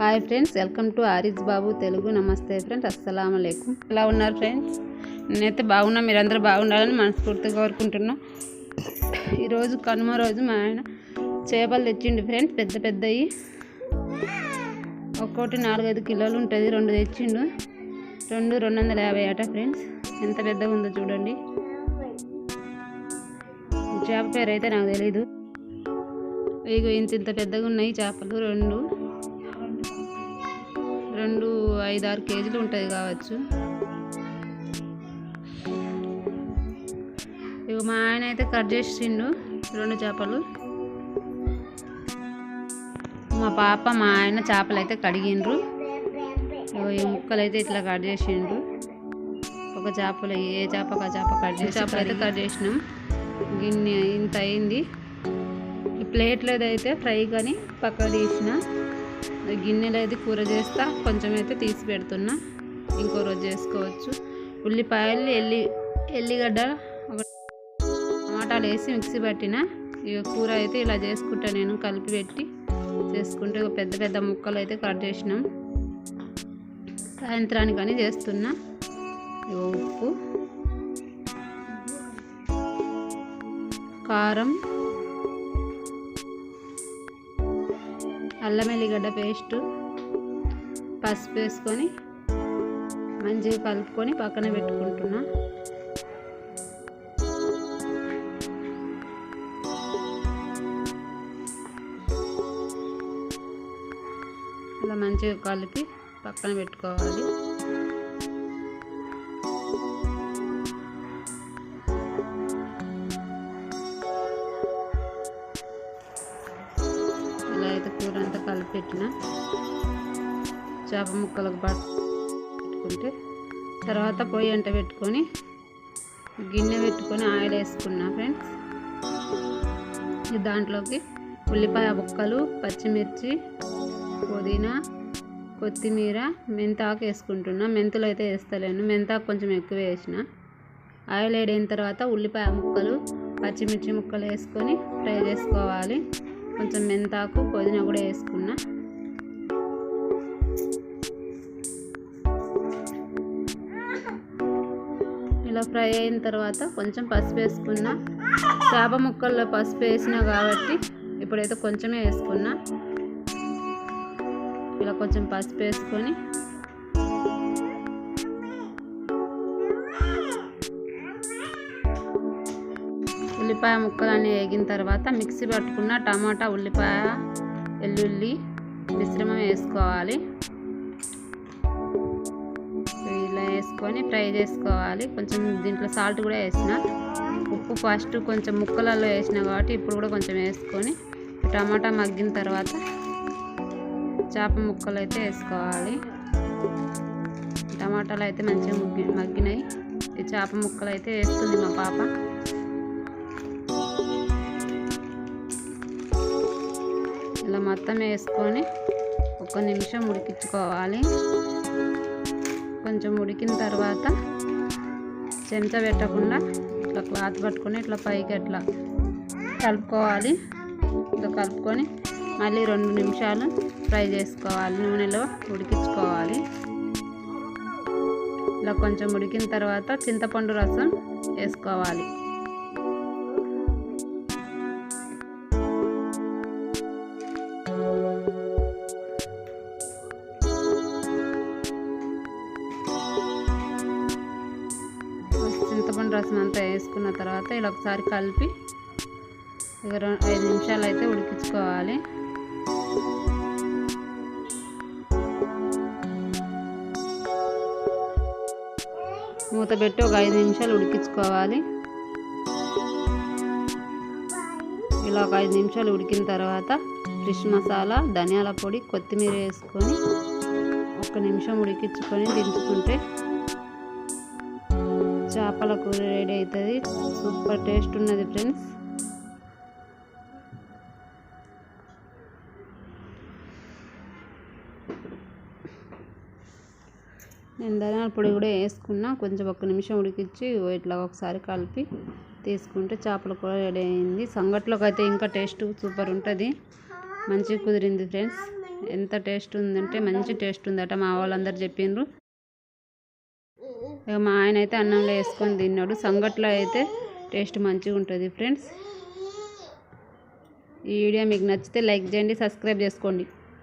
Hi friends welcome to Ariz Babu Telugu నమస్తే friends అస్సలం అయికం ఎలా ఉన్నారు ఫ్రెండ్స్ నేనైతే బాగున్నా మీరందరూ బాగుండాలని మనస్ఫూర్తిగా కోరుకుంటున్నా. ఈరోజు కనుమ రోజు మా ఆయన చేపలు తెచ్చిండు ఫ్రెండ్స్ పెద్ద పెద్దవి ఒక్కోటి నాలుగైదు కిలోలు ఉంటుంది రెండు తెచ్చిండు. రెండు రెండు వందల యాభై అట ఫ్రెండ్స్ ఎంత పెద్దగా ఉందో చూడండి. చేప పేరు అయితే నాకు తెలీదు. ఇగో ఇంత ఇంత పెద్దగా ఉన్నాయి చేపలు రెండు. రెండు ఐదు ఆరు కేజీలు ఉంటుంది కావచ్చు. ఇక మా ఆయన అయితే కట్ చేసిండు రెండు చేపలు. మా పాప మా ఆయన చేపలు అయితే కడిగిండ్రు. ఈ ముక్కలు అయితే ఇట్లా కట్ చేసిండ్రు ఒక చేపలు ఏ చేప ఒక చేప కట్ చేసి చేపలు అయితే కట్ చేసినాం. గిన్నె ఇంత అయింది. ఈ ప్లేట్లో అయితే ఫ్రై కానీ పక్క తీసిన. గిన్నెలో అయితే కూర చేస్తా. కొంచెం అయితే తీసి పెడుతున్నా. ఇంకో రోజు చేసుకోవచ్చు. ఉల్లిపాయలు ఎల్లి ఎల్లిగడ్డ ఒక టమాటాలు వేసి మిక్సీ పట్టిన. ఇక కూర అయితే ఇలా చేసుకుంటా నేను కలిపి పెట్టి. చేసుకుంటే ఒక పెద్ద పెద్ద ముక్కలు అయితే కట్ చేసినాం. సాయంత్రానికి అని చేస్తున్నా. ఇగో ఉప్పు కారం అల్లం ఎల్లిగడ్డ పేస్ట్ పసుపు వేసుకొని మంచిగా కలుపుకొని పక్కన పెట్టుకుంటున్నా. అలా మంచిగా కలిపి పక్కన పెట్టుకోవాలి. అయితే కూర అంతా కలిపి పెట్టిన చేప ముక్కలకు పట్టుకుంటే తర్వాత పొయ్యి అంట పెట్టుకొని గిన్నె పెట్టుకొని ఆయిల్ వేసుకున్నా ఫ్రెండ్స్. దాంట్లోకి ఉల్లిపాయ ముక్కలు పచ్చిమిర్చి పుదీనా కొత్తిమీర మెంతాకు వేసుకుంటున్నా. మెంతులు అయితే వేస్తలేను. మెంతాకు కొంచెం ఎక్కువ వేసిన. ఆయిల్ వేడైన తర్వాత ఉల్లిపాయ ముక్కలు పచ్చిమిర్చి ముక్కలు వేసుకొని ఫ్రై చేసుకోవాలి. కొంచెం మెంతాకు పుదీనా కూడా వేసుకున్నా. ఇలా ఫ్రై అయిన తర్వాత కొంచెం పసుపు వేసుకున్నా. చేప ముక్కల్లో పసుపు వేసినా కాబట్టి ఇప్పుడైతే కొంచెమే వేసుకున్నా. ఇలా కొంచెం పసుపు వేసుకొని ఉల్లిపాయ ముక్కలన్నీ వేగిన తర్వాత మిక్సీ పట్టుకున్న టమాటా ఉల్లిపాయ వెల్లుల్లి మిశ్రమం వేసుకోవాలి. ఇలా వేసుకొని ఫ్రై చేసుకోవాలి. కొంచెం దీంట్లో సాల్ట్ కూడా వేసిన. ఉప్పు ఫస్ట్ కొంచెం ముక్కలలో వేసిన కాబట్టి ఇప్పుడు కూడా కొంచెం వేసుకొని టమాటా మగ్గిన తర్వాత చేప ముక్కలు అయితే వేసుకోవాలి. టమాటాలు అయితే మంచిగా ముగ్గి మగ్గినాయి. ఈ చేప ముక్కలు అయితే వేస్తుంది మా పాప. ఇలా మొత్తం వేసుకొని ఒక నిమిషం ఉడికించుకోవాలి. కొంచెం ఉడికిన తర్వాత చెంచా పెట్టకుండా ఇట్లా క్లాత్ పట్టుకొని ఇట్లా పైకి అట్లా కలుపుకోవాలి. ఇట్లా కలుపుకొని మళ్ళీ రెండు నిమిషాలు ఫ్రై చేసుకోవాలి. నూనెలో ఉడికించుకోవాలి. ఇలా కొంచెం ఉడికిన తర్వాత చింతపండు రసం వేసుకోవాలి. చింతపండు రసం అంతా వేసుకున్న తర్వాత ఇలా ఒకసారి కలిపి ఇక ఐదు నిమిషాలు అయితే ఉడికించుకోవాలి. మూత పెట్టి ఒక ఐదు నిమిషాలు ఉడికించుకోవాలి. ఇలా ఒక ఐదు నిమిషాలు ఉడికిన తర్వాత ఫిష్ మసాలా ధనియాల పొడి కొత్తిమీర వేసుకొని ఒక నిమిషం ఉడికించుకొని దించుకుంటే చేపల కూర రెడీ అవుతుంది. సూపర్ టేస్ట్ ఉన్నది ఫ్రెండ్స్ నేను ధనియాల పొడి కూడా వేసుకున్నా. కొంచెం ఒక్క నిమిషం ఉడికించి ఇట్లా ఒకసారి కలిపి తీసుకుంటే చేపల కూర రెడీ అయింది. సంగట్లోకి అయితే ఇంకా టేస్ట్ సూపర్ ఉంటుంది. మంచిగా కుదిరింది ఫ్రెండ్స్ ఎంత టేస్ట్ ఉందంటే మంచి టేస్ట్ ఉందట మా వాళ్ళందరూ చెప్పిండ్రు ఇక మా ఆయన అయితే అన్నంలో వేసుకొని తిన్నాడు. సంగట్లో అయితే టేస్ట్ మంచిగా ఉంటుంది ఫ్రెండ్స్. ఈ వీడియో మీకు నచ్చితే లైక్ చేయండి సబ్స్క్రైబ్ చేసుకోండి.